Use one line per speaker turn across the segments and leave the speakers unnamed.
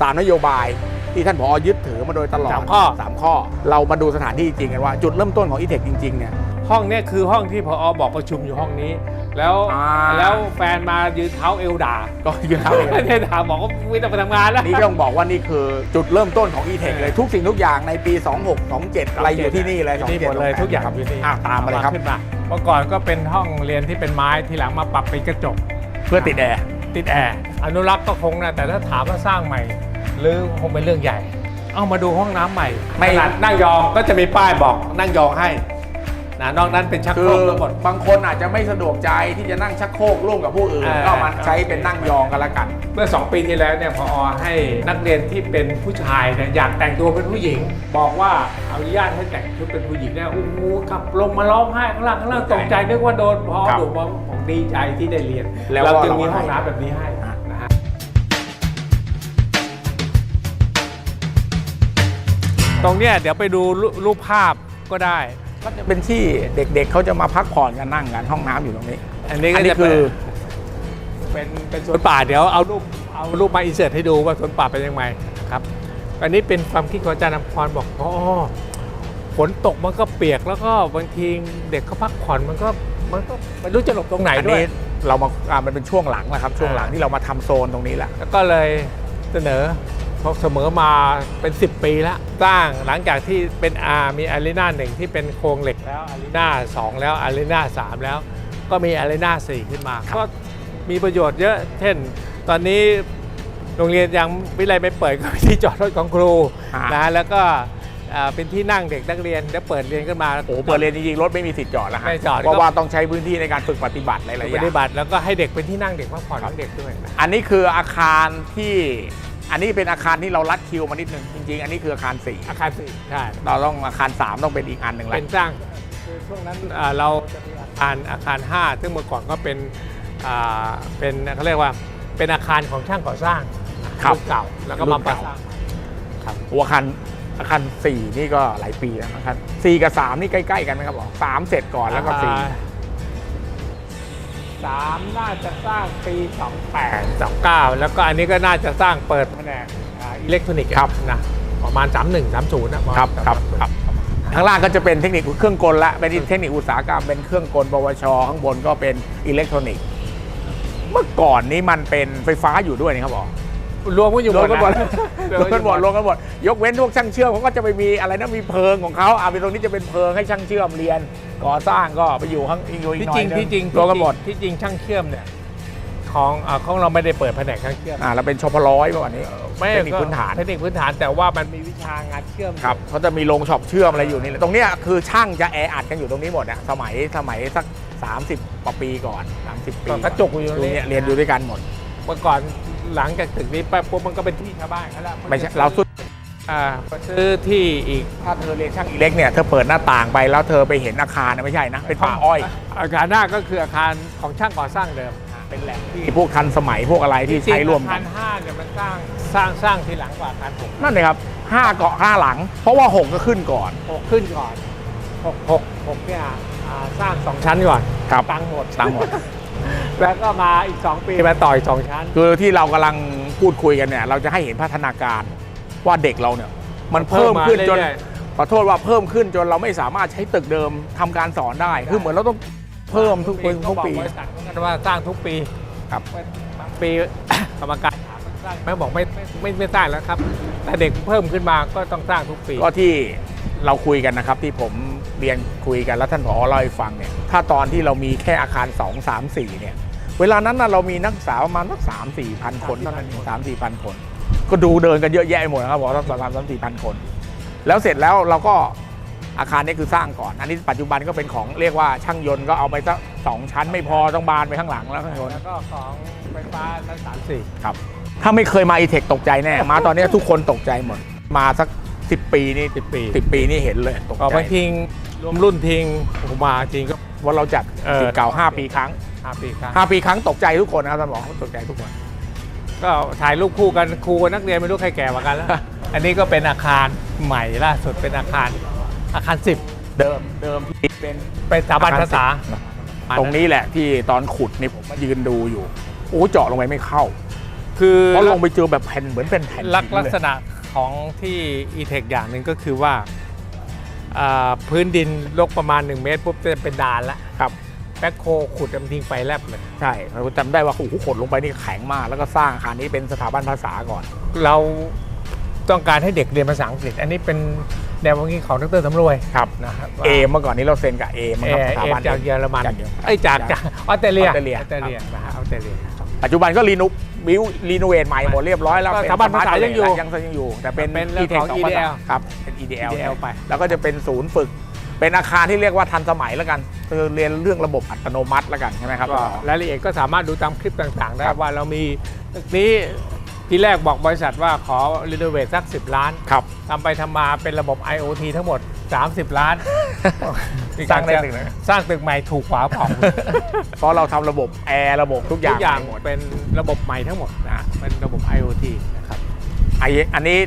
สามนโยบายที่ท่านผอยึดถือมาโดยตลอด
สามข้อ
สามข้อ เรามาดูสถานที่จริงกันว่า จุดเริ่มต้นของอีเทคจริงๆเนี่ย
ห้องเนี้คือห้องที่พอบอกประชุมอยู่ห้องนี้ แล้ว
อ่า
แล้วแฟนมายืนเท้าเอวด่า
ก็ยืนเท้าเอง
ไม่ได้ด่าบอกว่าไม่ต้องไปทำงานแล้ว
นี่ต้องบอกว่านี่คือจุดเริ่มต้นของ e-tech เลยทุกสิ่งทุกอย่างในปี 26 27 อะไรอยู่ที่นี่เลย
ที่หมดเลย
27
ทุกอย่างอยู่นี่
อะตามมาเลยครับ
ขึ้นมาเมื่อก่อนก็เป็นห้องเรียนที่เป็นไม้ทีหลังมาปรับเป็นกระจก
เพื่อติดแอร์
ติดแอร์อนุรักษ์ก็คงนะแต่ถ้าถามว่าสร้างใหม่หรือคงเป็นเรื่องใหญ่ เอามาดูห้องน้ำใหม่
ไม่
ขนาดนั่งยองก็จะมีป้ายบอกนั่งยองให้นะนอกนั้นเป็นชัก
คื
โคร
อก
ทั้งหมด
บางคนอาจจะไม่สะดวกใจที่จะนั่งชักโครกร่วมกับผู้อื่น
อ่า
ก็มาใช้เป็นนั่งยองกันละกัน
เมื่อ 2 ปีที่แล้วเนี่ยพอให้นักเรียนที่เป็นผู้ชายเนี่ยอยากแต่งตัวเป็นผู้หญิง บอกว่าอนุญาตให้แต่งชุดเป็นผู้หญิงเนี่ยโอ้โหกลับลงมาร้องไห้ข้างล่างข้างล่างตกใจนึกว่าโดนพอ
ครับ
ดุบอกผม ดีใจที่ได้เรียน
แล้ว
เรา
ก็
จึง
เรามี
มีห้อง
ให้
น้ำแบบนี้ให้
อะ
นะฮะ ตรงเนี้ยเดี๋ยวไปดูรูรูปภาพก็ได้
ก็จะเป็นที่เด็กๆเขาจะมาพักผ่อนกันนั่งกันห้องน้ำอยู่ตรงนี้
อันนี้ก็
อันนี้
จะเป็
คื
น
อ
เป็นเป็นสวนป่าเดี๋ยวเอารูปเอารูปมาอินเสิร์ตให้ดูว่าสวนป่าเป็นยังไงนะครับ อันนี้เป็นความคิดของอาจารย์นำพรบอกอ๋อฝนตกมันก็เปียกแล้วก็บางทีเด็กเขาพักผ่อนมันก็ มันก็ไม่รู้จะหลบตรงไหน
อัน
ด้วย
นี้เรามาอ่ามันเป็นช่วงหลังนะครับ ช่วงหลัง
อ่า
ที่เรามาทำโซนตรงนี้แหละ
แล้วก็เลยเสนอพอเสมอมาเป็น 10 ปีแล้วสร้างหลังจากที่เป็นอามีอารีนาหนึ่งที่เป็นโครงเหล็กแล้วอารีนาสองแล้วอารีนาสามแล้ว ก็มีอารีนาสี่ขึ้นมา ก็มีประโยชน์เยอะ เช่น ตอนนี้โรงเรียนยังวิไลไม่เปิดก็มีที่จอดรถของครู
อ่าน
นะแล้วก็ อ่าเป็นที่นั่งเด็กนักเรียนเดี๋ยวเปิดเรียนขึ้นมา
โอ้โหเปิดเรียนจริงๆรถไม่มีสิทธิ์จอดแล้วฮะ
ไม่จอด
เพราะว่าต้องใช้พื้นที่ในการฝึกปฏิบัติหลายๆอ
ป
ย่าง
ฏิบัติแล้วก็ให้เด็กเป็นที่นั่งเด็กพักผ่อนของเด็กด้วยนะ
อันนี้คืออาคารที่อันนี้เป็นอาคารที่เรารัดคิวมานิดนึงจริง ๆ อันนี้คืออาคารสี่
อาคารสี่ใช่
เราต้องอาคาร3ต้องเป็นอีกอันหนึ่งแล้
เป็
วน
สร้างคือช่วงนั้นอ่าเราจะมีอาคารอาคาร5ซึ่งเมื่อก่อนก็เป็นอ่าเป็นเขาเรียกว่าเป็นอาคารของช่างก่อสร้าง
ครับ
นเก่าแล้วก็มาประสร้างครับ
โอ้อาคาร อาคาร4นี่ก็หลายปีแล้วอาคาร4กับ 3 นี่ใกล้ๆกันไหมครับบอกสามเสร็จก่อนแล้วก็
อ่าสามน่าจะสร้างปี28 29 แล้วก็อันนี้ก็น่าจะสร้างเปิดแผนกอ่าอิเล็กทรอนิกส์
ครับ
นะประมาณ 31 30นะปะมาณ
4ครับครับ
30
ครับข้างล่างก็จะเป็นเทคนิคเครื่องกลละเป็นเทคนิคอุตสาหกรรมเป็นเครื่องกลปวช ข้างบนก็เป็นอิเล็กทรอนิกส์เมื่อก่อนนี้มันเป็นไฟฟ้าอยู่ด้วยนะครับบอก
รวมกันอยู่
รวมกันหมดะรวมกันหมดรวมกันหมด ยกเว้นพวกช่างเชื่อมเขาก็จะไปมีอะไรนะมีเพลิงของเขาอ่าเป็นตรงนี้จะเป็นเพลิงให้ช่างเชื่อมเรียน ก่อสร้างก็ไปอยู่ข้างอีกอยู่อีก
ที่
หน่อ
จ
ย
ริง
นึ
ที่จริง
รวมกันหมด
ที่จริงช่างเชื่อมเนี่ยของอาของเราไม่ได้เปิดแผนกช่างเชื่อม
อ่าเราเป็นชพร้อยเมื่อก่อนนี้
ไม่
เทคนิคพื้นฐาน
เทคนิคพื้นฐานแต่ว่ามันมีวิชางานเชื่อม
ครับเขาจะมีโรงช็อปเชื่อมอะไรอยู่นี่แหละตรงเนี้ยคือช่างจะแออัดกันอยู่ตรงนี้หมดอะสมัยสมัยสัก 30กว่าปีก่อน 30 ปี
ก็กระจกอยู่ตรงนี้
เรียนอยู่ด้วยกันหมด
เมื่อก่อน หลังจากตึกนี้ไปปุ๊บมันก็เป็นที่ชาวบ้านเขาแล้ว
ไม่ใช่เราสุด
อ่าพอซื้อที่อีก
ถ้าเธอเรียนช่างอิเล็กเนี่ยเธอเปิดหน้าต่างไปแล้วเธอไปเห็นอาคารนะไม่ใช่นะ เป็นป่าอ้อย
อาคารหน้าก็คืออาคารของช่างก่อสร้างเดิม
เป็นแหล่งที่พวกทันสมัยพวกอะไรที่ใช้ร่วม
อา
กั
คานรห้าเนี่ยมันสร้างสร้างสร้างทีหลังกว่าอาคารหก
นั่นเลยครับห้าเกาะห้าหลัง เพราะว่าหกก็ขึ้นก่อน
หกขึ้นก่อนหกหกหกเนี่ยอ่าสร้างสองชั้นก่อน
ครับ
ตังค์หมด
ตังค์หมด
แล้วก็มาอีก 2 ปีมาต่ออีก2ชั้น
คือที่เรากำลังพูดคุยกันเนี่ย เราจะให้เห็นพัฒนาการว่าเด็กเราเนี่ย มันเพิ่มขึ้นจน
เรื่อย
ขอโทษว่าเพิ่มขึ้นจนเราไม่สามารถใช้ตึกเดิมทำการสอนได้คือเหมือนเราต้องเพิ่มทุกปี
เขา
ทุก
บอก
ปี
บริษัทเหมือนกันว่าสร้างทุกปี
ครับ
บางปีกรรมการถามว่าสร้างแม่บอกไม่ไม่ไม่ไม่สร้างแล้วครับ แต่เด็กเพิ่มขึ้นมาก็ต้องสร้างทุกปี
ก็ที่เราคุยกันนะครับที่ผม เรียนคุยกันแล้วท่านผอเล่าให้ฟังเนี่ยถ้าตอนที่เรามีแค่อาคาร 2 3 4เนี่ยเวลานั้นน่ะเรามีนักศึกษาประมาณสักสามสี่พันคนเท่านั้นเองสามสี่พันคน ก็ดูเดินกันเยอะแยะไปหมดนะครับบอกว่าประมาณสามสี่พันคน แล้วเสร็จแล้วเราก็อาคารนี้คือสร้างก่อน อันนี้ปัจจุบันก็เป็นของเรียกว่าช่างยนต์ก็เอาไปสักสองชั้นไม่พอต้องบานไปข้างหลังแล้วช่างยนต์
แล้วก็ของไฟฟ้าชั้นสามสี่
ครับ ถ้าไม่เคยมาอีเทคตกใจแน่ มาตอนนี้ทุกคนตกใจหมด มาสัก 10ปีนี่
สิบปี
สิบปีนี่เห็นเลยตก
ก็
ใจ
บางทีรวมรุ่นทิ้งผมมาจริงก็
ว่าเราจัด
เออ
สิทธิ์เก่า5ปีครั้ง
ห้าปีครับ
5ปีครั้งตกใจทุกคนนะครับท่านบอกตกใจทุกคน
ก็ถ่ายรูปคู่กันครูกับนักเรียนไม่รู้ใครแก่กว่ากันแล้ว อันนี้ก็เป็นอาคารใหม่ล่าสุดเป็นอาคารอาคาร10
เดิมเดิมที่เป็น
เป็นสถาบันภาษา
ตรงนี้แหละที่ตอนขุดนี่ผมมายืนดูอยู่โอ้เจาะลงไปไม่เข้า
คือ
เพราะลงไปเจอแบบแผ่นเหมือนเป็นแผ่น
ลัก
หิน
ลัก
เลย
ษณะ ของที่ e-tech อย่างหนึ่งก็คือว่าอ่าพื้นดินลกประมาณ 1 เมตรปุ๊บจะเป็นดานแล้ว
ครับ
แบ็คโคขุดมันทิ้งไปแลบเลย
ใช่เราจำได้ว่าโอ้โหขดลงไปนี่แข็งมาก แล้วก็สร้างอาคารนี้เป็นสถาบันภาษาก่อน
เราต้องการให้เด็กเรียนภาษาอังกฤษ อันนี้เป็น แนวความคิดของดรสำรวย
ครับ
นะครับ
เอเมื่อก่อนนี้เราเซ็นกับเอมา
เอ
ครับส
เอ
ถาบัน
จากเยอรมัน
จากเยอรมัน
ไอ้ยจากจากออสเตรเลีย
ออสเตรเลีย
ออสเตรเลียนะฮะออสเตรเลีย
ปัจจุบันก็รีนุบิวรีโนเวทใหม่หมดเรียบร้อยแล้ว
ก็
เป็น
สถาบันภาษา
Smart
ยังอยู่
ยังยังอยู่ แต่เป็น
เป็นเรื่องของ
E-Tech สภาษา
EDL
ครับเป็น EDL
EDL ไป
แล้วก็จะเป็นศูนย์ฝึกเป็นอาคารที่เรียกว่าทันสมัยแล้วกันคือเรียนเรื่องระบบอัตโนมัติแล้วกันใช่ไหมครับ
ก็รายละเอียดก็สามารถดูตามคลิปต่างๆ ได้
ครับ
ว่าเรามีตึกนี้ ที่แรกบอกบริษัทว่าขอรีโนเวทสัก 10 ล้าน
ครับ
ทำไปทำมาเป็นระบบ IoT ทั้งหมด 30 ล้าน
สร้างได้หนึ่งเลย
สร้างตึกใหม่ถูกกว่าเปล่า
เพราะเราทำระบบแอร์ระบบทุกอ
ทุ
ย่าง
กอย่าง
หมด
เป็นระบบใหม่ทั้งหมดนะเป็นระบบ IoT นะครับ
ไออันนี้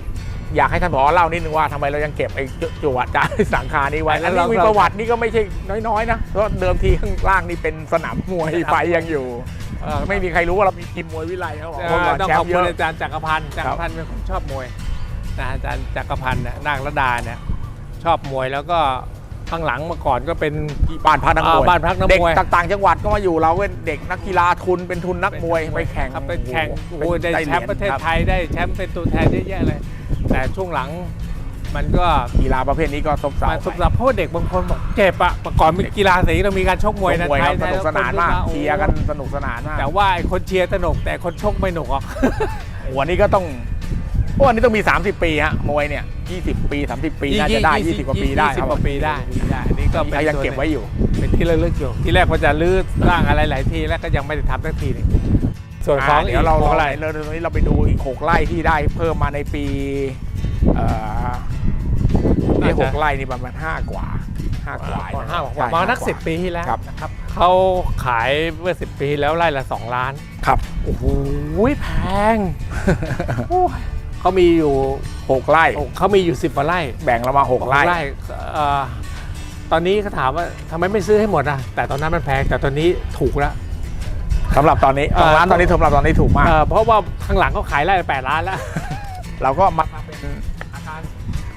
อยากให้ท่านผอเล่านิดนึงว่าทำไมเรายังเก็บไอ้จั่วจานสังคานี้ไว้
แล้
แล้ว
วเรา
นี่มีประวัตินี่ก็ไม่ใช่น้อยๆนะเพราะเดิมทีข้างล่างนี่เป็นสนามมวยไฟยังอยู่
เอ่อ
ไม่มีใครรู้ว่าเรามีทีมมวยวิไลเขาบอก
เอ่
ว่า
อ
ก่อน
ต้อง
แช
ข
ม
อบ
ป์เย
คุณ
อะ
อาจารย์จักรพันธ์จักรพันธ์เป็นคนชอบมวยนะอาจารย์จักรพันธ์เนี่ยนางระดาเนี่ยชอบมวยแล้วก็ข้างหลังเมื่อก่อนก็เป็น
บ้านพักนักมวย
อ่าบ้านพักนักมวย
เด็กต่างๆจังหวัดก็มาอยู่เราเป็นเด็กนักกีฬาทุนเป็นทุนนักมวยไปแข่ง
ครับไปแข่งโอ้โห
เป็น
ได้แชมป์ประเทศไทยได้แชมป์เป็นตัวแทนเยอะแยะเลย แต่ช่วงหลังมันก็
กีฬาประเภทนี้ก็ซบเซา
มาสำหรับเพราะว่าเด็กบางคนบอกเจ็บอะเมื่อก่อนมีกีฬาสีเรามีการชกมวยนะ
มวย
ไท
ครับ
ย
สนุกสนานมาก
โอ้โห
เชียร์กันสนุกสนานมาก
แต่ว่าไอ้คนเชียร์สนุกแต่คนชกไม่หนุกหรอก
วันนี้ก็ต้องโอ้วันนี้ต้องมี 30 ปีฮะมวยเนี่ย 20 ปี 30 ปีน่าจะได้ 20 กว่าปีได้
ยี่สิบกว่าปีได้ได้อันนี้ก็เป็น
เขายัง
ส่วน
เก็บไว้อยู่
เป็นที่ระลึกอยู่ที่แรกว่าจะลื้อสร้างอะไรหลายทีแล้วก็ยังไม่ได้ทำสักทีหนึง ส่วนของ
อ่าเดี๋ยวเรา
อีก
เรา
อะไร
เราตรงนี้เราไปดูอีก6ไร่ที่ได้เพิ่มมาในปีเอ่อนี่หกไร่นี่ประมาณ5กว่า5กว่า
ห้า
ใช่
ประมาณนัก
ห้
สิบปีที่แล้ว
ครับ
นะครับเขาขายเมื่อสิบปีแล้วไร่ละสองล้าน
ครับ
โอ้โหแพงโอ้ยเขามีอยู่
6ไร่
โอ้เขามีอยู่สิบกว่าไร่
แบ่งเรามา6ไร่
เอ่อตอนนี้เขาถามว่าทำไมไม่ซื้อให้หมดอะแต่ตอนนั้นมันแพงแต่ตอนนี้ถูกแล้ว
สำหรับตอนนี้
เอ่อ
ร้านตอนนี้สำหรับตอนนี้ถูกมาก
เอ่อเพราะว่าข้างหลังเขาขายไร่ละแปดล้านแล้ว
เราก็มาเป็นอาคาร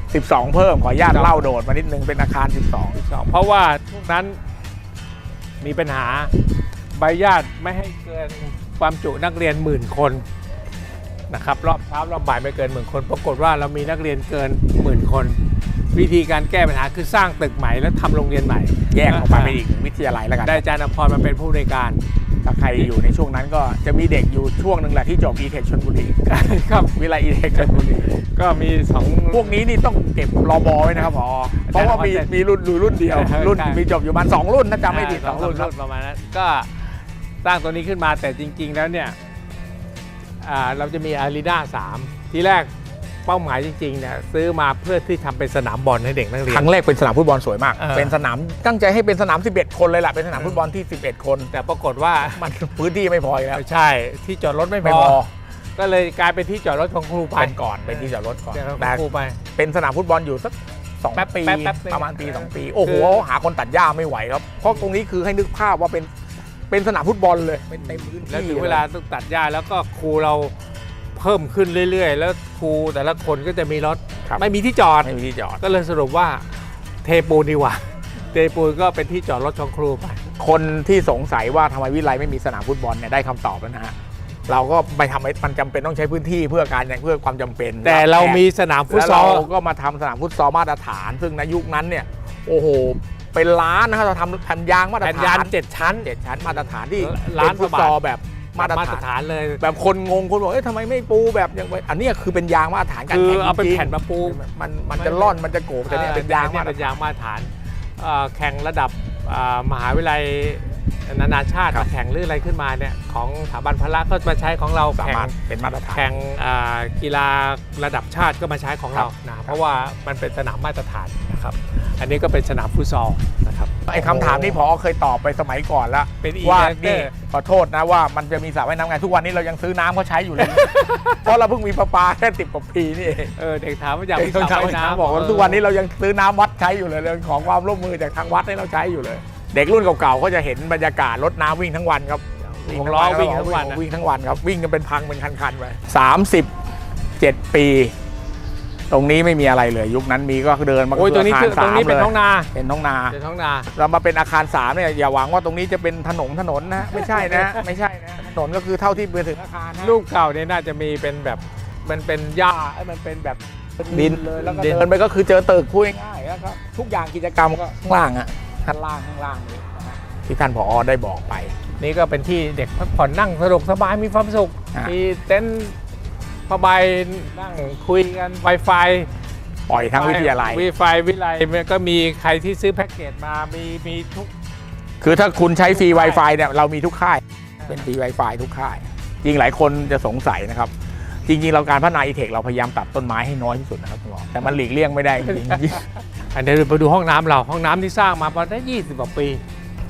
12 เพิ่มขออนุญาตเล่าโดดมานิดนึงเป็นอาคาร 12
เพราะว่าช่วงนั้นมีปัญหาใบอนุญาตไม่ให้เกินความจุนักเรียนหมื่นคนนะครับรอบเช้ารอบบ่ายไม่เกินหมื่นคน ปรากฏว่าเรามีนักเรียนเกินหมื่นคน วิธีการแก้ปัญหาคือสร้างตึกใหม่แล้วทำโรงเรียนใหม่
แยกออกมาเป็นอีกหนึ่งวิทยาลัยแล้วกัน
ได้อาจารย์อภรมาเป็นผู้ในวยการ
ถ้าใครอยู่ในช่วงนั้นก็จะมีเด็กอยู่ช่วงหนึ่งแหละที่จบ e t e c h ชลบุรี
ครับ
วิไล e t e c h ชลบุรี
ก็มีสอง
พวกนี้นี่ต้องเก็บรอบอไว้นะครับพอเพราะว่ามีมีรุ่นอยู่รุ่นเดียว
ใช่
รุ่น
ใช่
มีจบอยู่ประมาณสองรุ่นถ้าจำไม่ผิดาสองรุ่นครับ
ประมาณนั้นก็สร้างตัวนี้ขึ้นมาแต่จริง ๆ แล้วเนี่ยอ่าเราจะมีอารีนาสามที่แรก เป้าหมายจริงๆเนี่ยซื้อมาเพื่อที่ทำเป็นสนามบอลให้เด็กนักเรีย
คนรั้งแรกเป็นสนามฟุตบอลสวยมาก
เออ
เป็นสนามตั้งใจให้เป็นสนาม 11 คนเลยล่ะ เป็นสนามฟุตบอลที่ 11 คน
แต่ปรากฏว่า
มันพื้นที่ไม่พออีกแล้ว
ไม่ใช่ ที่จอดรถไม่
ไม่
พ
พ
อ
อ
ก็เลยกลายเป็นที่จอดรถของครูไป
เป็นก่อนเป็นที่จอดรถก่อน
เดี๋ยวเรา
แต่
ครูไป
เป็นสนามฟุตบอลอยู่สักสอง
แป๊บ
ปี
แป๊บแป๊บหนึ่ง
ประมาณปีสองปี โอ้โห
คือ
หาคนตัดหญ้าไม่ไหวครับ เพราะตรงนี้คือให้นึกภาพว่าเป็นเป็นสนามฟุตบอลเลยเป็นเต็มพื้นที่
แล้วถึงเวลาต้องตัดหญ้าแล้วก็ครูเรา เพิ่มขึ้นเรื่อย ๆ แล้วครูแต่ละคนก็จะมีรถ
ครับ
ไม่มีที่จอด
ไม่มีที่จอด
ก็เลยสรุปว่าเทปูนดีกว่า เทปูนก็เป็นที่จอดรถของครูไป
คนที่สงสัยว่าทำไมวิไลไม่มีสนามฟุตบอลเนี่ยได้คำตอบแล้วนะฮะเราก็ไปทำให้มันจำเป็นต้องใช้พื้นที่เพื่อการอย่างเพื่อความจำเป็น
แต่เรามีสนามฟุต
แล้ว
ซอ
เรา
ล
ก็มาทำสนามฟุตซอลมาตรฐาน ซึ่งในยุคนั้นเนี่ยโอ้โหเป็นล้านนะครับเราทำแผ่นยางมาตร
แผ่น
ฐาน
ยางเจ็ดชั้น
เจ็ดชั้นมาตรฐานที่
ล้าน
เป็นฟุตซอลแบบ มาตร
มาตร
ฐาน
ฐานเลย
แบบคนงงคนบอกเอ้ยทำไมไม่ปูแบบอย่างไว้อันเนี้ยคือเป็นยางมาตรฐานการ
คือ
แข่ง
เอาเป็น
จริงๆ
แผ่นมาปู
มันมันจะล่อนมันจะโกบแต่เนี่ยเป็นยาง
เนี่
มายตร
เป็น
ฐาน
ยางมาตรฐานเอ่อแข่งระดับอ่ามหาวิทยาลัยนานาชาติ
ครับ
มาแข่งหรืออะไรขึ้นมาเนี่ยของสถาบันพละก็มาใช้ของเรา
สา
แข่ง
มารถเป็นมาตรฐาน
แข่งอ่ากีฬาระดับชาติก็มาใช้ของเรานะเพราะว่ามันเป็นสนามมาตรฐานนะครับ อันนี้ก็เป็นสนามฟุตซอลนะครับ
ไอ้คำถามนี้พอเคยตอบไปสมัยก่อนแล้ว
เป็น
ว่า
e-reactor
นี่ขอโทษนะว่ามันจะมีสระว่ายน้ำไงทุกวันนี้เรายังซื้อน้ำเขาใช้อยู่เลย เพราะเราเพิ่งมีประปาแค่ติดกว่าปีนี่เอง
เออเด็กถามว่าอยาก
เด็
มี
ก
ส
ต้
ระ
องใช้
ว่ายน้ำ
บอกว่าทุกวันนี้เรายังซื้อน้ำวัดใช้อยู่เลยเรื่องของความร่วมมือจากทางวัดให้เราใช้อยู่เลย เด็กรุ่นเก่าๆก็จะเห็นบรรยากาศรถน้ำวิ่งทั้งวันครับ
วงล้อวิ่งทั้งวันนะ
วิ่งทั้งวันครับวิ่งกันเป็นพังเป็นคันๆไปสามสิบเจ็ดปี ตรงนี้ไม่มีอะไรเลยยุคนั้นมีก็เดินมา
โอ้ยตรงนี้คือ
อาคา
ตรงนี้เป็น
ลย
ท้องนา
เป็นท้องนา
เป็นท้องนา
เรามาเป็นอาคารสามเนี่ยอย่าหวังว่าตรงนี้จะเป็นถนนถนนนะไม่ใช่นะ ไม่ใช่นะถนนก็คือเท่าที่ไปถึงอาคารนะ
รูปเก่าเนี่ยน่าจะมีเป็นแบบมันเป็นหญ้าเอ้ยมันเป็นแบบ
ดินเลยแล้วก็
ดิน
เดินไปก็คือเจอตึกพูดง่ายๆแล้วก็ทุกอย่างกิจกรรมก็ข้างล่างอะข้างล่างข้างล่างนี่นะฮะที่ท่านผอได้บอกไป
นี่ก็เป็นที่เด็กพักผ่อนนั่งสะดวกสบายมีความสุข
อะ
มีเต็นท์ ผ้าใบนั่งคุยกัน Wi-Fi
ปล่อยทั้งวิทยาลัย
วีไฟวิไลมันก็มีใครที่ซื้อแพ็กเกจมามีมีทุก
คือถ้าคุณใช้ฟรี Wi-Fi เนี่ยเรามีทุกค่าย เป็นฟรี Wi-Fi ทุกค่าย จริงหลายคนจะสงสัยนะครับ จริง ๆ เราการพัฒนาอีเทคเราพยายามตัดต้นไม้ให้น้อยที่สุดนะครับคุณหมอแต่มันหลีกเลี่ยงไม่ได้จริง
อันเดี๋ยวไปดูห้องน้ำเราห้องน้ำที่สร้างมาประมาณได้20กว่าปี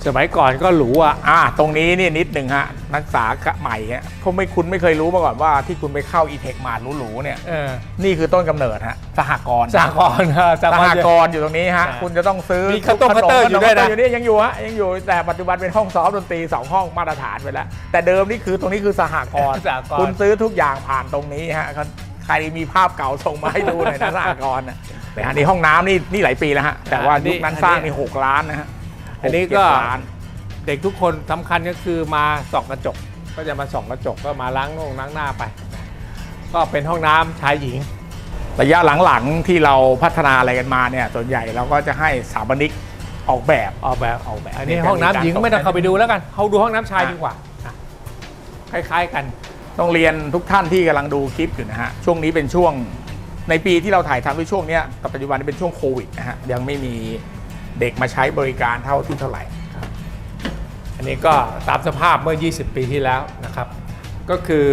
สมัยก่อนก็หรูอะ
ๆอ่าตรงนี้นี่นิดหนึ่งฮะ นักศึกษาใหม่ฮะเขาไม่คุณไม่เคยรู้มาก่อนว่าที่คุณไปเข้าอีเทคมาหรูๆเนี่ย
เออ
นี่คือต้นกำเนิดฮะสหกรณ์
สากรณ์เออ
ส
สาก
ห
รณ์
กรณ์อยู่ตรงนี้ฮะ
ใช่
คุณจะต้องซื้อ
มีข้าวต้ม
ขน
ข้าวเตอร์อยู่ด้วยนะ
ขมอยู่นี่ยังอยู่ฮะยังอยู่แต่ปัจจุบันเป็นห้องซ้อมดนตรีสองห้องมาตรฐานไปแล้ว แต่เดิมนี่คือตรงนี้คือสหกรณ์
สากร
คุณ
ณ์
ซื้อทุกอย่างผ่านตรงนี้ฮะใครมีภาพเก่าส่งมาให้ดูหน่อยนะสหกรณ์นะแต่อันนี้ห้องน้ำนี่นี่หลายปีแล้วฮะแต่ว่ายุคนั้นสร้างนี่หกล้านนะฮะ
อันนี้ก็
หเจ็ดล้าน
เด็กทุกคนสำคัญก็คือมาส่องกระจก ก็จะมาส่องกระจกก็มาล้างนงล้างหน้าไป ก็เป็นห้องน้ำชายหญิง
ระยะหลังๆที่เราพัฒนาอะไรกันมาเนี่ยส่วนใหญ่เราก็จะให้สถาปนิกออกแบบ
ออกแบบ
ออกแบบ
อันนี้ห้องน้ำหญิงไม่ต้องเข้าไปดูแล้วกันเขาดูห้องน้ำชายดีกว่าอะคล้าย ๆกัน
ต้องเรียนทุกท่านที่กำลังดูคลิปอยู่นะฮะช่วงนี้เป็นช่วงในปีที่เราถ่ายทำในช่วงเนี้ยกับปัจจุบันนี้เป็นช่วงโควิดนะฮะยังไม่มี เด็กมาใช้บริการเท่าที่เท่าไหร่
อันนี้ก็ตามสภาพเมื่อ 20 ปีที่แล้วนะครับ ก็คือ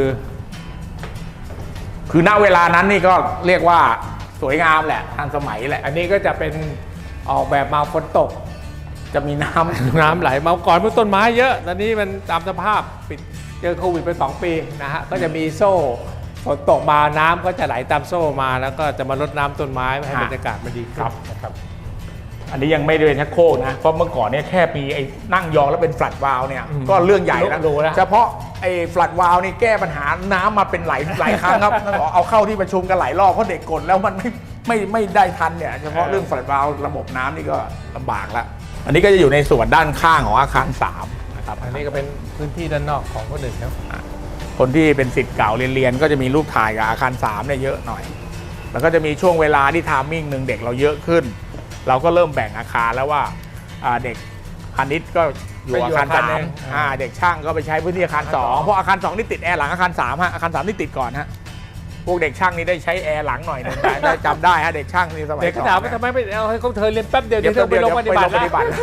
คือณเวลานั้นนี่ก็เรียกว่าสวยงามแหละทันสมัยแหละ
อันนี้ก็จะเป็นออกแบบมาฝนตก
จะมีน้ำ
น้ำไหลมาก่อนเมื่อต้นไม้เยอะ ตอนนี้มันตามสภาพปิดเจอโควิดไป 2 ปีนะฮะ ก็จะมีโซ่ฝนตกมาน้ำก็จะไหลตามโซ่มา แล้วก็จะมาลดน้ำต้นไม้ให้บรรยากาศมันดีขึ้นนะครับ
อันนี้ยังไม่ได้เป็นชักโครกนะ เพราะเมื่อก่อนเนี่ยแค่มีไอ้นั่งยองแล้วเป็นฟลัดวาล์วเนี่ย
อืม
ก็เรื่องใหญ่แล้ว
รู้แล้ว
เฉพาะไอ้ฟลัดวาล์วนี่แก้ปัญหาน้ำมาเป็นหลายหลายครั้งครับต้องบอกเอาเข้าที่ประชุมกันหลายรอบเพราะเด็กกดแล้วมันไม่ไม่ไม่ได้ทันเนี่ยเฉพาะเรื่องฟลัดวาล์วระบบน้ำนี่ก็ลำบากแล้วอันนี้ก็จะอยู่ในส่วนด้านข้างของอาคาร3นะครับ
อันนี้ก็เป็นพื้นที่ด้านนอกของคนอื่นครับ
คนที่เป็นสิทธิ์เก่าเรียนๆก็จะมีรูปถ่ายกับอาคาร3เนี่ยเยอะหน่อย แล้วก็จะมีช่วงเวลาที่ทามมิ่งหนึ่งเด็กเราเยอะขึ้น เราก็เริ่มแบ่งอาคารแล้วว่าอ่าเด็กพาณิชย์ก็อยู่
ไปอยู่
อาคาร
อาคาร
สา
หนึ่
ม
ง
อ่าเด็กช่างก็ไปใช้พื้นที่อาคารสอง
อาคารสอง
เพราะอาคารสองนี่ติดแอร์หลังอาคารสามฮะอาคารสามนี่ติดก่อนฮะพวกเด็กช่างนี่ได้ใช้แอร์หลังหน่อยหนึงได้ได้จำได้ฮะเด็กช่างนี่สมัย
เด็กก็
ก่อน
ถามว่า
นะ
ทำไมไม่เอาให้เขาเธอเรียนแป๊บเดียว
เดี๋
เดี๋
ย
ยววเธอไปลงปฏิบัติ
ไปลงปฏิบัติ
นะ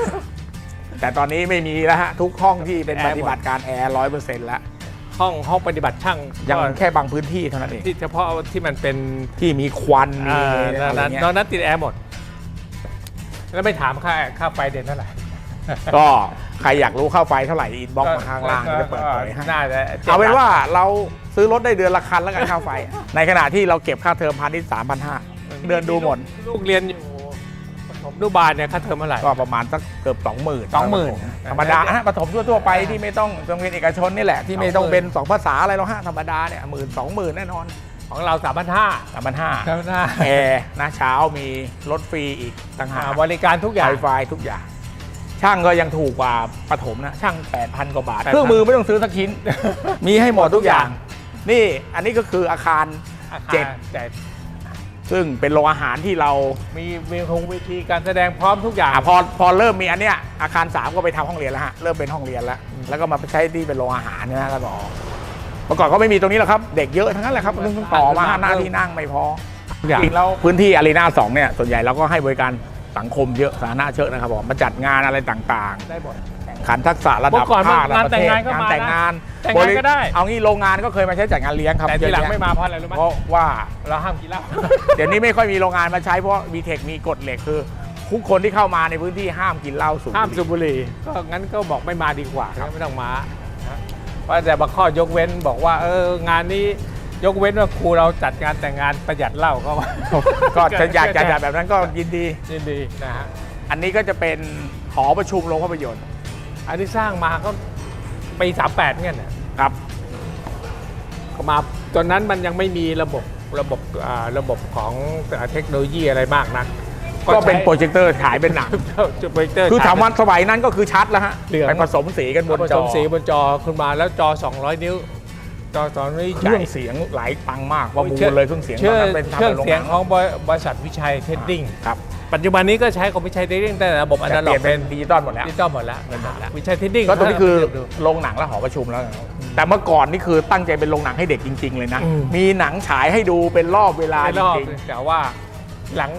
แต่ตอนนี้ไม่มีแล้วฮะทุกห้องที่เป็น
แอ
ป
ร์หมด
ฏิบัติการแอร์ร้อยเปอร์เซ็นต์แล้ว
ห้องห้องปฏิบัติช่าง
ยัง
ก็
แค่บางพื้นที่เท่านั้นเอง
ที่เฉพาะที่มันเป็น
ที่มีควันมี
อ่า
อะไร
นั้น
เงี้ย
นอกนั้นติดแอร์หมด แล้วไม่ถามค่าค่าไฟเดือนเท่าไหร่
ก็ใครอยากรู้ค่าไฟเท่าไหร่อินบ็อกมาข้างล่างจะได้เปิดเผยให้
น่าจะ
เอาเป็นว่าเราซื้อรถได้เดือนละคันแล้วกันค่าไฟ ในขณะที่เราเก็บค่าเทอมพันที่สามพันห้าเดือนดูหมด
ลูกเรียนอยู่ประถมนุบาลเนี่ยค่าเทอมเท่าไหร่
ก็ประมาณสักเกือบสองหมื่น
20,000
ธรรมดาฮะประถมทั่วๆไปที่ไม่ต้องโรงเรียนเอกชนนี่แหละที่ไม่ต้องเป็นสองภาษาอะไรหรอกฮะธรรมดาเนี่ยหมื่นสองหมื่นแน่นอน
ของเราสามพันห้า
สามพันห้า
สามพันห้า
แอร์นะเช้ามีรถฟรีอีกต่างหาก
บริการทุกอย่าง
ไฟไฟทุกอย่าง ช่างก็ยังถูกกว่าประถมนะ ช่าง 8,000 กว่าบาท
8,000
เครื่องมือไม่ต้องซื้อสักชิ้น มีให้หมดทุกอย่าง นี่อันนี้ก็คืออาคาร
อาคาร
เจ็ด
เจ็ด
ซึ่งเป็นโรงอาหารที่เรา
มีมีคงวิธีการแสดงพร้อมทุกอย่าง
อะพอพอเริ่มมีอันเนี้ยอาคาร 3 ก็ไปทำห้องเรียนแล้วฮะ เริ่มเป็นห้องเรียนแล้ว แล้วก็มาใช้ที่เป็นโรงอาหารนะแล้วก็ออก เมื่อก่อนก็ไม่มีตรงนี้หรอกครับ เด็กเยอะทั้งนั้นแหละครับนึงต่อมาหน้าที่นั่งไม่พอ
ทุกอย่าง
จริงแล้วพื้นที่อารีนาสองเนี่ยส่วนใหญ่เราก็ให้บริการสังคมเยอะสาธารณะเยอะนะครับผมมาจัดงานอะไรต่างๆ
ได้หมด
แข่งขันทักษะระดับ
เมื่อก่อน
ภาคระ
งาน
ดับประ
แต่
เท
ง
ศ
งานก็
งาน
มา
แต่งงาน
แต่งงานก็ได้
เอางี้โรงงานก็เคยมาใช้จัดงานเลี้ยงครับ
แต่ทีหลัง
เยอะ
ไม่
แยะ
มาเพราะอะไรรู้ไหม
เพราะว่า
เราห้ามกินเหล้า
เดี๋ยวนี้ไม่ค่อยมีโรงงานมาใช้เพราะมีเทคมีกฎเหล็กคือทุกคนที่เข้ามาในพื้นที่ห้ามกินเหล้าสูบ
ห้าม
บุห
สู
รี่
บบุหรี่ก็งั้นก็บอกไม่มาดีกว่าไม่ต้องมานะ ว่าแต่บางข้อยกเว้นบอกว่าเอองานนี้ยกเว้นว่าครูเราจัดงานแต่งงานประหยัดเหล้าก็ว่า
ก็จะอยากจะจัดแบบนั้นก็ยินดี
ยินดีนะฮะ
อันนี้ก็จะเป็นหอประชุมโรงภาพยนตร์
อันที่สร้างมาก็ปี38เนี่ยนะครับก็มาตอนนั้นมันยังไม่มีระบบระบบอ่าระบบของเทคโนโลยีอะไรมากนะ
ก็ เป็นโปรเจคเตอร์ฉายเป็นหนัง
จุดโปรเจคเตอร์
คือถามว่าสมัยนั้นก็คือชัดแล้วฮะ
เหลือง
ไปผสมสีกันบน
ผ
จ
ส
อ
มสีบนจอขึ้นมาแล้วจอ 200 นิ้ว จอ200นิ้ว
เค
ใหญ่
รื่องเสียงหลายตังค์มากว่ามูลเลยเครื่องเสียง
เชื่อ
ตอนนั้นเป็น
เครื่อง
ทำในโรง
เสีย
ห
ง
นัง
ของบริบริษัทวิชัยเทดดิ้ง
ครับ
ปัจจุบันนี้ก็ใช้ของวิชัยเทดดิ้งแต่ระบบอ
แต่
นา
เป
ล็อ
ลี่ย
ก
นเป็นดิจิตอลหมดแล้ว
ดิจิตอลหมดแล้ววิชัยเทดดิ้ง
ก็ตรงนี้คือโรงหนังและหอประชุมแล้วแต่เมื่อก่อนนี่คือตั้งใจเป็นโรงหนังให้เด็กจริง ๆ เลยนะมีหนังฉายให้ดูเป็นรอบเวลา
ไม่
จ
รอบ
ริง
แต่ว่าหลัง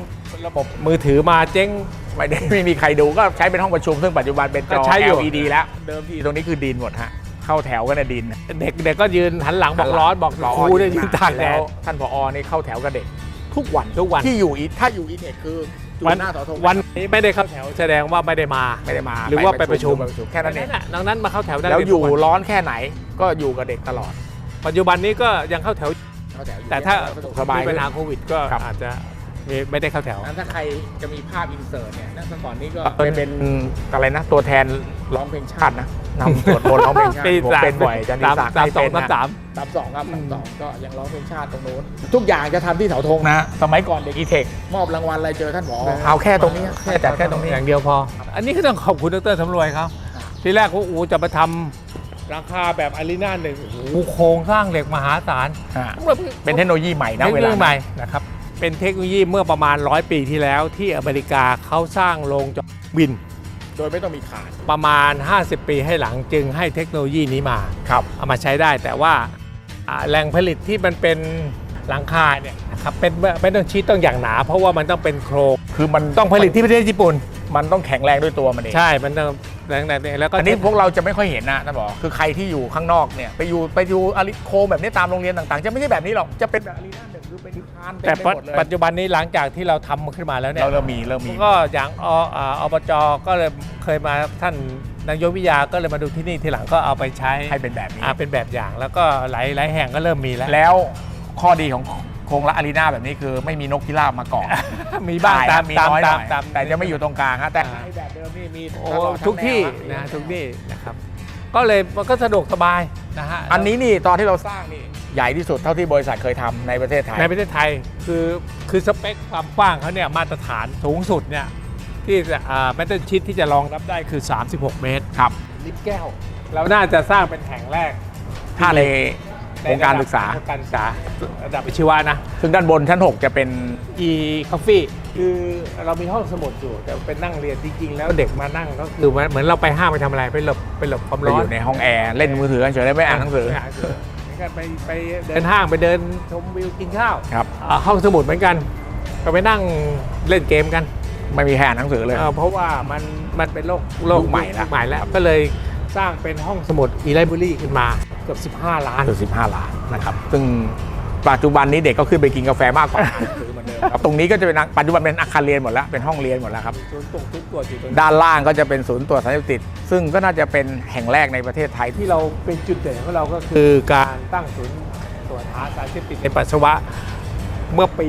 ระบบมือถือมาเจ๊ง
ๆไม่ได้ไม่มีใครดูก็ใช้เป็นห้องประชุมซึ่งปัจจุบันเป็นจ
ก็
อ
ใช้อยู่
LED แล้ว เดิมทีตรงนี้คือดินหมดฮะ เข้าแถวกันในดิน
เด็กเด็กก็ยืนหันหลังบอกร้อนบอกครูได้ยืนตากแด
แล้ว
ด
ท่านผอนี่เข้าแถวกับเด็ก ทุกวัน
ทุกวัน
ที่อยู่อีถ้าอยู่อีเทคคือจุด
วัน
หน้าเสาธง
วันนี้ไม่ได้เข้าแถวแสดงว่าไม่ได้มา
ไม่ได้มา
หรือว่าไปประชุม
ไปแค่นั้นเองะ
ดังนั้นมาเข้าแถวได้
แล้วอยู่
ทุกน
ร้อนแค่ไหนก็อยู่กับเด็กตลอด
ปัจจุบันนี้ก็ยังเข้าแถว
เข้าแถวอยู่
แต่ถ้า
สบาย
มีปัญหาโควิดก็
ครับ
อาจจะ มีไม่ได้เข้าแถว
นั้นถ้าใครจะมีภาพอินเสิร์ตเนี่ยนั่นก่อนนี้ก็
เป็น
เป็นอะไรนะ ตัวแทนร้องเพลงชาตินะนำสวดมนต์ร้องเพลงชาติผมเป็นบ่อยอาจันทิศักดิ์
สาม
ให้
สอ
เป็
ง
น
สาม
นะ
สาม
สามสองครับสามสองก็ยังร้องเพลงชาติตรงนู้น ทุกอย่างจะทำที่เสาธงนะ สมัยก่อนเด็กอีเทค มอบรางวัลอะไรเจอท่านผอเอาแค่ตรงนี้ แค่จัดแค่ตรงนี้
อย่างเดียวพอ อันนี้ก็ต้องขอบคุณดรสำรวยครับ ที่แรกว่าอูจะมาทำราคาแบบอารีนาหนึ่งโอ้โหโครงสร้างเหล็กมหาศาล
อ่าเป็นเทคโนโลยีใหม่นะ
เทค
เว
โนโล
ลา
ยีใหม่นะครับ เป็นเทคโนโลยีเมื่อประมาณ 100 ปีที่แล้ว ที่อเมริกาเขาสร้างโรงจอบิน
โดยไม่ต้องมีขาด
ประมาณ 50 ปีให้หลังจึงให้เทคโนโลยีนี้มา
ครับ
เอามาใช้ได้แต่ว่าอ่าแหล่งผลิตที่มันเป็นหลังคาเนี่ยนะครับเป็นไม่ต้องชี้ต้องอย่างหนา เพราะว่ามันต้องเป็นโครง
คือมัน
ต้องผลิตที่ประเทศญี่ปุ่น
มันต้องแข็งแรงด้วยตัวมันเอง
ใช่ มันต้องแรงแต่แล้วก็
อันนี้พวกเราจะไม่ค่อยเห็นนะท่านบอกคือใครที่อยู่ข้างนอกเนี่ยไปอยู่ไปดูอาริโคมแบบนี้ตามโรงเรียนต่าง ๆ จะไม่ใช่แบบนี้หรอกจะเป็นแบบอารีนาหนึ่งคือเป็นคานเต็
แต่
มไปหมดเลย
ปัจจุบันนี้หลังจากที่เราทำขึ้นมาแล้วเนี่ย
เราเริ่มมีเริ่มมี
ก็อย่างออ่าอบจก็เลยเคยมาท่านนายกวิทยาก็เลยมาดูที่นี่ทีหลังก็เอาไปใช้
ให้เป็นแบบนี้
อ่าเป็นแบบอย่าง แล้วก็หลายหลายแห่งก็เริ่มมีแล้ว
แล้วข้อดีของ โครงละอารีนาแบบนี้คือไม่มีนกพิราบมาเกาะ
มีบ้าง
ถ่ย
ตาม
มี
ตาม
น้อยห
ตา
น่
ม
อย
ตาม
แต่จะไม่อยู่ตรงกลางฮะแต่
อ่า
ให้แบบเดิมนี่มี
โอ้
ตลอด
ทุกที่
แว
นะทุกที่นะครับ ก็เลยมันก็สะดวกสบายนะฮะ
อันนี้นี่ตอนที่เราสร้างนี่ใหญ่ที่สุดเท่าที่บริษัทเคยทำในประเทศไทย
ในประเทศไทยคือคือสเปคความกว้างเขาเนี่ยมาตรฐานสูงสุดเนี่ยที่แมตเตอร์ชิดที่จะรองรับได้คือ 36 เมตร
ครับ
ลิฟต์แก้ว เราน่าจะสร้างเป็นแห่งแรก
ถ้าใน โครงการศึกษา
โครงการศึกษาระดับวิชีวะนะ
ซึ่งด้านบนชั้น 6 จะเป็น
e coffee คือเรามีห้องสมุดอยู่แต่เป็นนั่งเรียนจริงๆแล้วเด็กมานั่งก็คือเหมือนเราไปห้างไปทำอะไรไปหลบไปหลบความ
ไป
ร้อ
อนยู่ในห้องแอร์เล่นมือถือเฉยๆไม่อ่านหนังสือ
ไปานหนังสือเหมือนกันไปไปเดินห้างไปเดินชมวิวกินข้าว
ครับ
อ่าห้องสมุดเหมือนกันก็ไปนั่งเล่นเกมกัน
ไม่มีใครอ่านหนังสือเลย
เอ่อเพราะว่ามันมันเป็นโลกโลก
ยุคใหม่แล้ว
ใหม่แล้ว ก็เลยสร้างเป็นห้องสมุด e-library ขึ้นมา เกือบ 15 ล้าน
คือ15 ล้านนะครับ ซึ่งปัจจุบันนี้เด็กก็ขึ้นไปกินกาแฟมากกว่าอ่านหนังสือเหมือนเดิมครับตรงนี้ก็จะเป็นปัจจุบันเป็นอาคารเรียนหมดแล้วเป็นห้องเรียนหมดแล้วครับ
ศูนย์ตรวจทุกตัวจอยู่ตรงนี้
ด้านล่างก็จะเป็นศูนย์ตรวจสารเสพติด ซึ่งก็น่าจะเป็นแห่งแรกในประเทศไทยที่
ที่เราเป็นจุดเด่นของเราก็คือการตั้งศูนย์ตรวจหาสารเสพติดในปัสสาวะเมื่อปี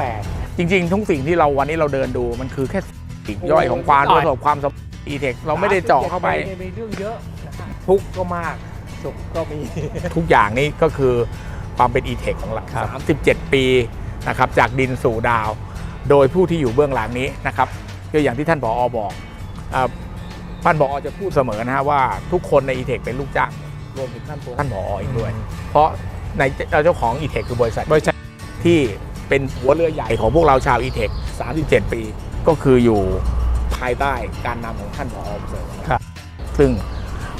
38
จริง ๆ ทุกสิ่งที่เราวันนี้เราเดินดูมันคือแค่สิ่งย่อยของความ
โอ้
ป
ย
ระสบความสำเร็จอีเทคเราไม่ได้เจาะเข้าไป
37มีเรื่องเยอะนะฮะทุกข์ก็มาก สุขก็มี
ทุกอย่างนี้ก็คือความเป็น e-tech ของเรา
ครับ
37 ปีนะครับจากดินสู่ดาว โดยผู้ที่อยู่เบื้องหลังนี้นะครับก็อย่างที่ท่านผออบอกอ่าท่านผอจะพูดเสมอนะฮะว่าทุกคนใน e-tech เป็นลูกจ้างรวมถึงท่านตัวท่านผอเองด้วย เพราะในเจ้าของ e-tech คือบริษัท
บริษัท
ที่เป็นหัวเรือใหญ่ของพวกเราชาว e-tech 37 ปี ก็คืออยู่ภายใต้การนำของท่านผอเสริม
ครับ
ซึ่ง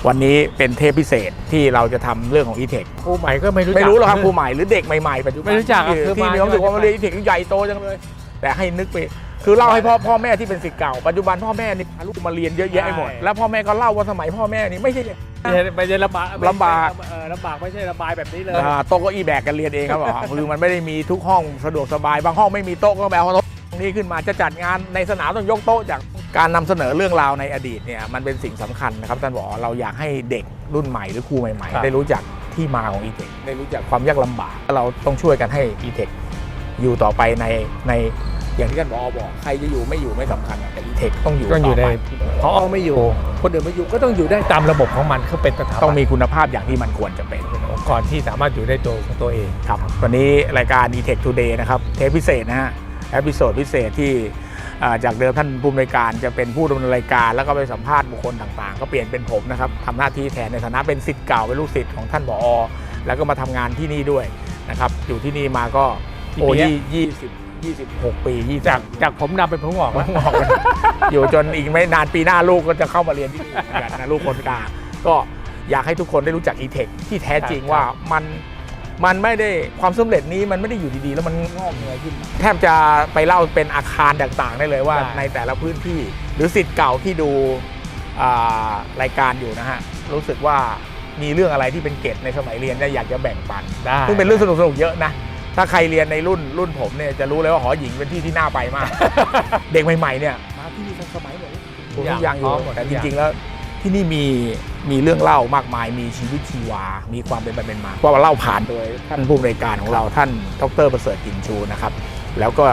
วันนี้เป็นเทปพิเศษที่เราจะทำเรื่องของ e-tech
ครูใหม่ก็ไม่รู้จัก
ไม่รู้หรอกครับครูใหม่หรือเด็กใหม่ๆปัจจุบัน
ไม่รู้จักอะ
ที่
คือ
ที่
มา
มีความรู้สึกว่ามันเรียนอีเทคใหญ่โตจังเลย แต่ให้นึกไป คือเล่าให้พ่อพ่อแม่ที่เป็นศิษย์เก่าปัจจุบันพ่อแม่นี่พาลูกมาเรียนเยอะแยะไปหมด
ใช่
แล้วพ่อแม่ก็เล่าว่าสมัยพ่อแม่นี่ไม่ใช่
ไม่ใช่ ไม่ใช่ลำบาก
ลำบาก
เออลำบากไม่ใช่ระบายแบบนี้เลย
อ่าโต๊ะเก้าอี้แบกกันเรียนเองครับบอกคือมันไม่ได้มีทุกห้องสะดวกสบาย บางห้องไม่มีโต๊ะก็แบบเอาโต๊ะนี้ขึ้นมาจะจัดงานในสนามต้องยกโต๊ะจาก การนำเสนอเรื่องราวในอดีตเนี่ยมันเป็นสิ่งสำคัญนะครับท่านบอกเราอยากให้เด็กรุ่นใหม่หรือครูใหม่
ครับ
ๆได้รู้จักที่มาของ e-tech ได้รู้จักความยากลำบาก เราต้องช่วยกันให้ e-tech อยู่ต่อไปในในอย่างที่ท่านผอบอกใครจะอยู่ไม่อยู่ไม่สำคัญอะแต่อีเทคต้องอยู่
ต้องอยู่ใน
ต่ไป
พอไม่อยู่ คนอื่นไม่อยู่ก็ต้องอยู่ได้ตามระบบของมันคือเป็นสถาบัน
ต้องมีคุณภาพอย่างที่มันควรจะเป็น
องค์กรที่สามารถอยู่ได้ตัวของตัวเอง
ครับวันนี้รายการ e t e c h Today นะครับเทปพิเศษนะฮะเอพิโซดพิเศษที่อ่า จากเดิมท่านผู้อำนวยการจะเป็นผู้ดำเนินรายการ แล้วก็ไปสัมภาษณ์บุคคลต่างๆ ก็เปลี่ยนเป็นผมนะครับทำหน้าที่แทนในฐานะเป็นสิทธิ์เก่าเป็นลูกศิษย์ของท่านผอแล้วก็มาทำงานที่นี่ด้วยนะครับอยู่ที่นี่มาก็
กี่
โอ้
ปีอะ
ยี่ยี่สิบยี่สิบหกปียี่
จากจากผมนำเป็นผู้ออกแล้ว
บอกเลยอยู่จนอีกไม่นานปีหน้าลูกก็จะเข้ามาเรียนที่นี่เหมือนกันนะลูกคนกลางก็อยากให้ทุกคนได้รู้จัก e t e c h ที่แท้จริง
ครับ
ว่ามัน มันไม่ได้ความสำเร็จนี้มันไม่ได้อยู่ดีๆ แล้วมันงอกเงยขึ้นมาแทบจะไปเล่าเป็นอาคารต่างๆ ได้เลยว่า
ใช่
ในแต่ละพื้นที่ หรือสิทธิ์เก่าที่ดูอ่ารายการอยู่นะฮะรู้สึกว่ามีเรื่องอะไรที่เป็นเกร็ดในสมัยเรียนเนี่ยอยากจะแบ่งปัน
ได้
ซึ่งเป็นเรื่องสนุกๆเยอะนะถ้าใครเรียนในรุ่นรุ่นผมเนี่ยจะรู้เลยว่าหอหญิงเป็นที่ที่น่าไปมาก เด็กใหม่ๆเนี่ยมาที่นี่ทันสมัยหมดเลยทุกอย่างอยู่แต่จริงๆแล้วที่นี่มี มีเรื่องเล่ามากมาย มีชีวิตชีวา มีความเป็นไปเป็นมาเพราะว่าเล่าผ่านโดยท่านผู้อำนวยการของเราท่านดรประเสริฐกินชูนะครับ แล้วก็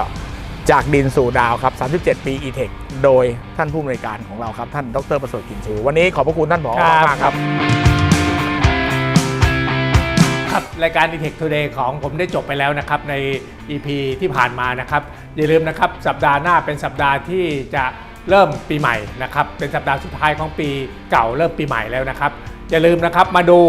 จากดินสู่ดาวครับ 37 ปี e-tech โดยท่านผู้อำนวยการของเราครับ ท่านดรประเสริฐกินชู วันนี้ขอบพระคุณท่านผอมากครับ
ครับรายการ d e t e c h Today ของผมได้จบไปแล้วนะครับใน EP ที่ผ่านมานะครับ อย่าลืมนะครับ สัปดาห์หน้าเป็นสัปดาห์ที่จะ เริ่มปีใหม่นะครับ เป็นสัปดาห์สุดท้ายของปีเก่าเริ่มปีใหม่แล้วนะครับ อย่าลืมนะครับมาดู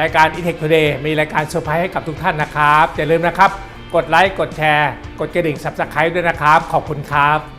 รายการ e t e c h Today มีรายการเซอร์ไพรส์ให้กับทุกท่านนะครับ อย่าลืมนะครับ กดไลค์ กดแชร์ กดกระดิ่ง Subscribe ด้วยนะครับ ขอบคุณครับ